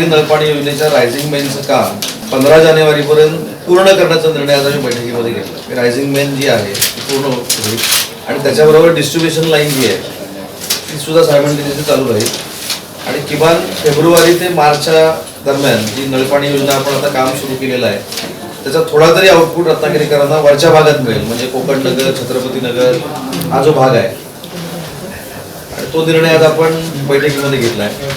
नळपाणी योजनेच्या रायझिंग मेनचं काम पंधरा जानेवारीपर्यंत पूर्ण करण्याचा निर्णय आज आम्ही बैठकीमध्ये घेतला. रायझिंग मेन जी आहे ती पूर्ण होईल आणि त्याच्याबरोबर डिस्ट्रीब्युशन लाईन जी आहे ती सुद्धा सायमल्टेनियसली चालू राहील. आणि किमान फेब्रुवारी ते मार्चच्या दरम्यान जी नळपाणी योजना आपण आता काम सुरू केलेलं आहे त्याचा थोडा तरी आउटपुट रत्नागिरीकरांना वरच्या भागात मिळेल. म्हणजे कोकण नगर छत्रपती नगर हा जो भाग आहे. आणि तो निर्णय आज आपण बैठकीमध्ये घेतला आहे.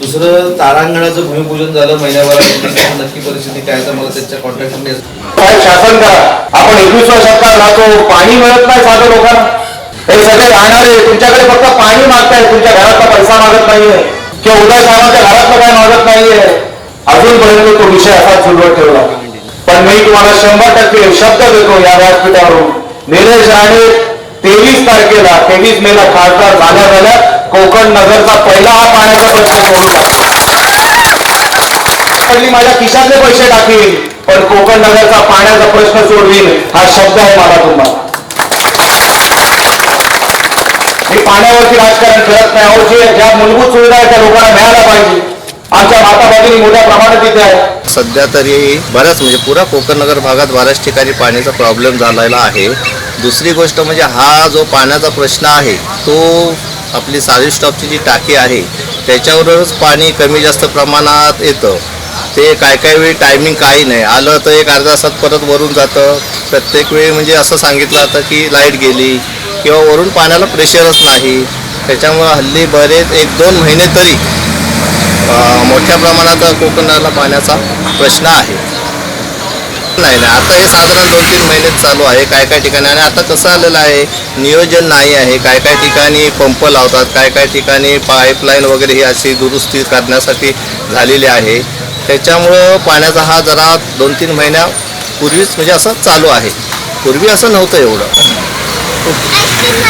दुसरं तारांगणाचं भूमिपूजन झालं महिन्याभरात नक्की परिस्थिती काय तर मला त्याच्या कॉन्टॅक्ट काय शासन करा? आपण एकवीसव्या शतकात राहतो? पाणी मिळत नाही साधं लोकांना. हे सगळे राहणारे तुमच्याकडे फक्त पाणी मागताय. तुमच्या घरातला पैसा मागत नाहीये. किंवा उदय साहेबांच्या घरातलं काय मागत नाहीये. अजूनपर्यंत तो विषय असा सुरुवात ठेवला. पण मी तुम्हाला शंभर टक्के शब्द देतो या व्यासपीठावरून. निलेश राणे तेवीस तारखेला तेवीस मेला खासदार झाल्या झाल्या कोकण नगरचा पहिला हा पाण्याचा प्रश्न सोडला मी माझ्या खिशातले पैसे टाकीन पण कोकण नगरचा पाण्याचा प्रश्न सोडवीन हा शब्द आहे मला तुम्हाला. मी पाण्यावरती राजकारण करत नाही अहो जे ज्या मूलभूत सुविधा आहेत त्या लोकांना मिळायला पाहिजे. आमच्या माता भगिनी मोठ्या प्रमाणात तिथे आहे सध्या तरी बऱ्याच म्हणजे पुरा कोकण नगर भागात बऱ्याच ठिकाणी पाण्याचा प्रॉब्लेम झालेला आहे. दुसरी गोष्ट म्हणजे हा जो पाण्याचा प्रश्न आहे तो आपली साधी स्टॉपची जी टाकी आहे त्याच्यावरच पाणी कमी जास्त प्रमाणात येतं. ते काय काय वेळी टायमिंग काही नाही. आलं तर एक अर्धा तासात परत वरून जातं. प्रत्येक वेळी म्हणजे असं सांगितलं जातं की लाइट गेली किंवा वरून पाण्याला प्रेशरच नाही. त्याच्यामुळं हल्ली बरेच एक दोन महिने तरी मोठ्या प्रमाणात कोकणाला पाण्याचा प्रश्न आहे. नाही नाही. आता हे साधारण दोन तीन महिनेच चालू आहे काय काय ठिकाणी. आणि आता कसं आलेलं आहे नियोजन नाही आहे. काय काय ठिकाणी पंप लावतात काय काय ठिकाणी पाईपलाईन वगैरे ही अशी दुरुस्ती करण्यासाठी झालेली आहे. त्याच्यामुळं पाण्याचा हा जरा दोन तीन महिन्यापूर्वीच म्हणजे असं चालू आहे. पूर्वी असं नव्हतं एवढं.